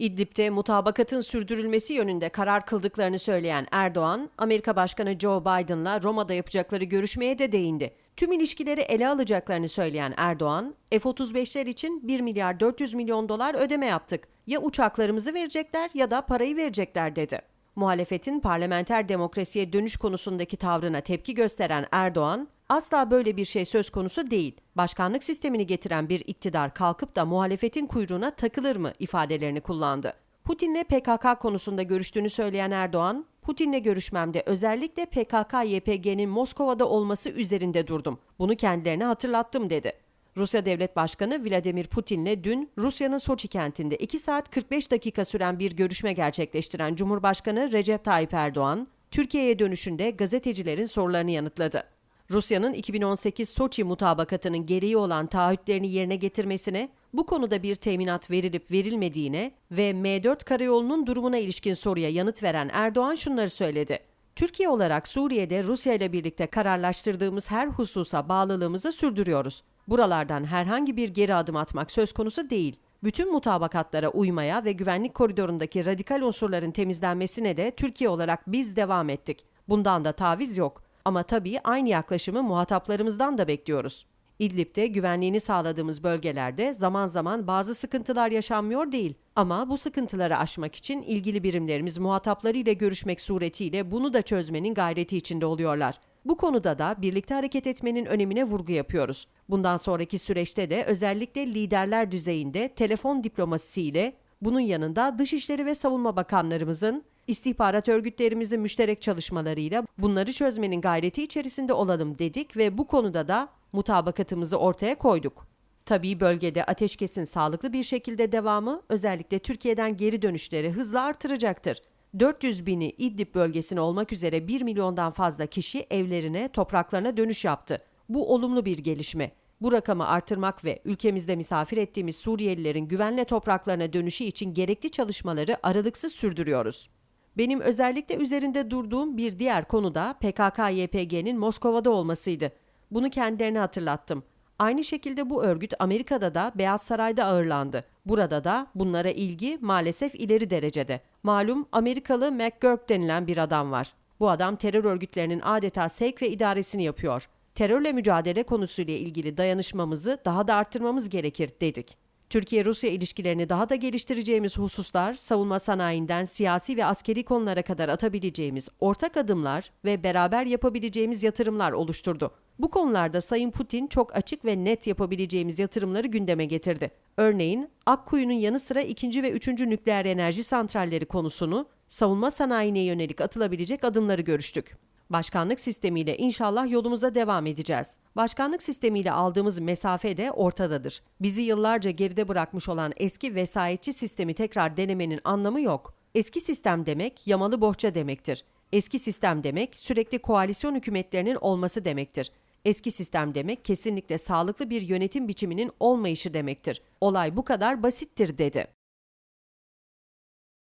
İdlib'de mutabakatın sürdürülmesi yönünde karar kıldıklarını söyleyen Erdoğan, Amerika Başkanı Joe Biden'la Roma'da yapacakları görüşmeye de değindi. Tüm ilişkileri ele alacaklarını söyleyen Erdoğan, F-35'ler için 1 milyar 400 milyon dolar ödeme yaptık. Ya uçaklarımızı verecekler ya da parayı verecekler dedi. Muhalefetin parlamenter demokrasiye dönüş konusundaki tavrına tepki gösteren Erdoğan, asla böyle bir şey söz konusu değil. Başkanlık sistemini getiren bir iktidar kalkıp da muhalefetin kuyruğuna takılır mı ifadelerini kullandı. Putin'le PKK konusunda görüştüğünü söyleyen Erdoğan, Putin'le görüşmemde özellikle PKK-YPG'nin Moskova'da olması üzerinde durdum. Bunu kendilerine hatırlattım dedi. Rusya Devlet Başkanı Vladimir Putin'le dün Rusya'nın Soçi kentinde 2 saat 45 dakika süren bir görüşme gerçekleştiren Cumhurbaşkanı Recep Tayyip Erdoğan, Türkiye'ye dönüşünde gazetecilerin sorularını yanıtladı. Rusya'nın 2018 Soçi mutabakatının gereği olan taahhütlerini yerine getirmesine, bu konuda bir teminat verilip verilmediğine ve M4 karayolunun durumuna ilişkin soruya yanıt veren Erdoğan şunları söyledi. Türkiye olarak Suriye'de Rusya ile birlikte kararlaştırdığımız her hususa bağlılığımızı sürdürüyoruz. Buralardan herhangi bir geri adım atmak söz konusu değil. Bütün mutabakatlara uymaya ve güvenlik koridorundaki radikal unsurların temizlenmesine de Türkiye olarak biz devam ettik. Bundan da taviz yok. Ama tabii aynı yaklaşımı muhataplarımızdan da bekliyoruz. İdlib'de güvenliğini sağladığımız bölgelerde zaman zaman bazı sıkıntılar yaşanmıyor değil. Ama bu sıkıntıları aşmak için ilgili birimlerimiz muhataplarıyla görüşmek suretiyle bunu da çözmenin gayreti içinde oluyorlar. Bu konuda da birlikte hareket etmenin önemine vurgu yapıyoruz. Bundan sonraki süreçte de özellikle liderler düzeyinde telefon diplomasisiyle bunun yanında Dışişleri ve Savunma Bakanlarımızın istihbarat örgütlerimizin müşterek çalışmalarıyla bunları çözmenin gayreti içerisinde olalım dedik ve bu konuda da mutabakatımızı ortaya koyduk. Tabii bölgede ateşkesin sağlıklı bir şekilde devamı özellikle Türkiye'den geri dönüşleri hızla artıracaktır. 400 bini İdlib bölgesine olmak üzere 1 milyondan fazla kişi evlerine, topraklarına dönüş yaptı. Bu olumlu bir gelişme. Bu rakamı artırmak ve ülkemizde misafir ettiğimiz Suriyelilerin güvenle topraklarına dönüşü için gerekli çalışmaları aralıksız sürdürüyoruz. Benim özellikle üzerinde durduğum bir diğer konu da PKK-YPG'nin Moskova'da olmasıydı. Bunu kendilerine hatırlattım. Aynı şekilde bu örgüt Amerika'da da Beyaz Saray'da ağırlandı. Burada da bunlara ilgi maalesef ileri derecede. Malum Amerikalı McGurk denilen bir adam var. Bu adam terör örgütlerinin adeta sevk ve idaresini yapıyor. Terörle mücadele konusuyla ilgili dayanışmamızı daha da arttırmamız gerekir dedik. Türkiye-Rusya ilişkilerini daha da geliştireceğimiz hususlar, savunma sanayinden siyasi ve askeri konulara kadar atabileceğimiz ortak adımlar ve beraber yapabileceğimiz yatırımlar oluşturdu. Bu konularda Sayın Putin çok açık ve net yapabileceğimiz yatırımları gündeme getirdi. Örneğin Akkuyu'nun yanı sıra ikinci ve üçüncü nükleer enerji santralleri konusunu, savunma sanayine yönelik atılabilecek adımları görüştük. Başkanlık sistemiyle inşallah yolumuza devam edeceğiz. Başkanlık sistemiyle aldığımız mesafe de ortadadır. Bizi yıllarca geride bırakmış olan eski vesayetçi sistemi tekrar denemenin anlamı yok. Eski sistem demek yamalı bohça demektir. Eski sistem demek sürekli koalisyon hükümetlerinin olması demektir. Eski sistem demek kesinlikle sağlıklı bir yönetim biçiminin olmayışı demektir. Olay bu kadar basittir dedi.